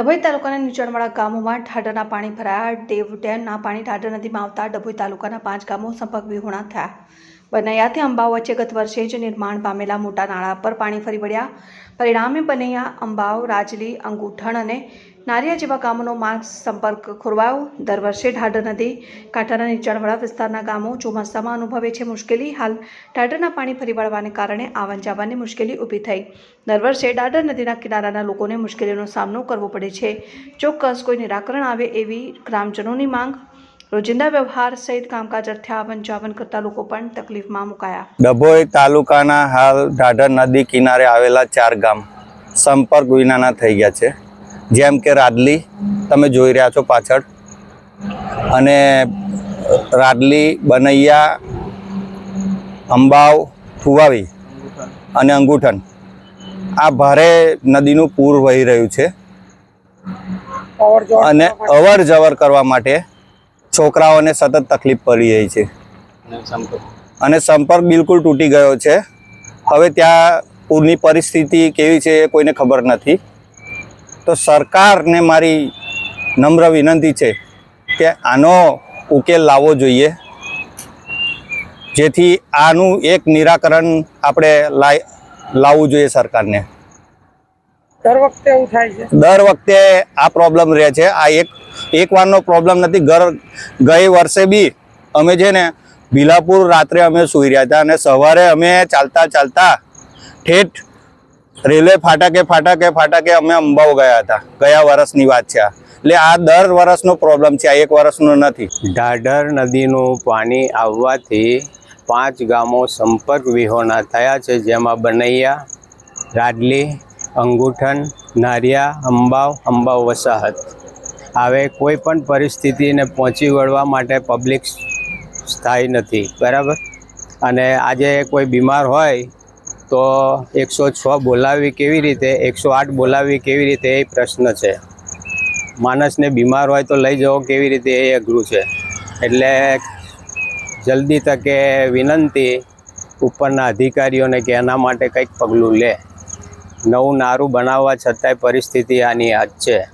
ડભોઈ તાલુકાના નીચાણવાળા ગામોમાં ઠાડરના પાણી ભરાયા. ડેવ ડેમના પાણી ઠાડર નદીમાં આવતા ડભોઈ તાલુકાના પાંચ ગામો સંપર્ક વિહોણા થયા. બનૈયાથી અંબાવ વચ્ચે ગત વર્ષે જ નિર્માણ પામેલા મોટા નાળા પર પાણી ફરી વળ્યા. પરિણામે બનૈયા અંબાવ રાજલી, અંગુઠણ અને નારિયા જેવા ગામોનો માર્ગ સંપર્ક ખોરવાયો. દર વર્ષે ઢાઢર નદી, કાંઠાના નીચાણવાળા વિસ્તારના ગામો ચોમાસામાં અનુભવે છે મુશ્કેલી. હાલ ઢાઢરના પાણી ફરી વળવાને કારણે આવન જાવનની મુશ્કેલી ઊભી થઈ. દર વર્ષે ડાડર નદીના કિનારાના લોકોને મુશ્કેલીનો સામનો કરવો પડે છે. ચોક્કસ કોઈ નિરાકરણ આવે એવી ગ્રામજનોની માંગ રોજિંદા વ્યવહાર સહિત કામકાજ અર્થે આવન જાવન કરતા લોકો પણ તકલીફમાં મુકાયા. ડભોઈ તાલુકાના હાલ ઢાઢર નદી કિનારે આવેલા ચાર ગામ સંપર્ક વિનાના થઈ ગયા છે. જેમ કે રાદલી તમે જોઈ રહ્યા છો પાછળ. અને રાદલી બનૈયા અંબાવ ફુવાવી અને અંગુઠન. આ ભારે નદીનું પૂર વહી રહ્યું છે. અને અવર જવર કરવા માટે છોકરાઓને સતત તકલીફ પડી રહી છે. અને સંપર્ક. બિલકુલ તૂટી ગયો છે. હવે ત્યાં પૂરની પરિસ્થિતિ કેવી છે એ કોઈને ખબર નથી. તો સરકારને મારી નમ્ર વિનંતી છે કે આનો ઉકેલ લાવવો જોઈએ. જેથી આનું એક નિરાકરણ આપણે લાવવું જોઈએ સરકારને. દર વખતે એવું થાય છે. દર વખતે આ પ્રોબ્લેમ રહે છે. આ એક એક વારનો પ્રોબ્લેમ નથી. ઘર ગઈ વર્ષે બી અમે છે ને ભીલાપુર રાત્રે અમે સૂઈ રહ્યા હતા અને સવારે અમે ચાલતા ચાલતા ઠેઠ રેલવે ફાટકે ફાટકે ફાટકે અમે અંબાવ ગયા હતા. ગયા વર્ષની વાત છે આ. એટલે આ દર વર્ષનો પ્રોબ્લેમ છે. આ એક વર્ષનો નથી. ઢાઢર નદીનું પાણી આવવાથી પાંચ ગામો સંપર્ક વિહોણા થયા છે. જેમાં બનૈયા રાડલી અંગુઠન, નારિયા, અંબાવ અંબાવ વસાહત. હવે કોઈ પણ પરિસ્થિતિને પહોંચી વળવા માટે પબ્લિક સ્થાયી નથી, બરાબર? અને આજે કોઈ બીમાર હોય તો એકસો છ બોલાવવી કેવી રીતે, એકસો આઠ બોલાવવી કેવી રીતે એ પ્રશ્ન છે. માણસને બીમાર હોય તો લઈ જવો કેવી રીતે એ અઘરું છે. એટલે જલ્દી તકે વિનંતી ઉપરના અધિકારીઓને કે એના માટે કંઈક પગલું લે. નવું નારું બનાવવા છતાંય પરિસ્થિતિ આની આ છે.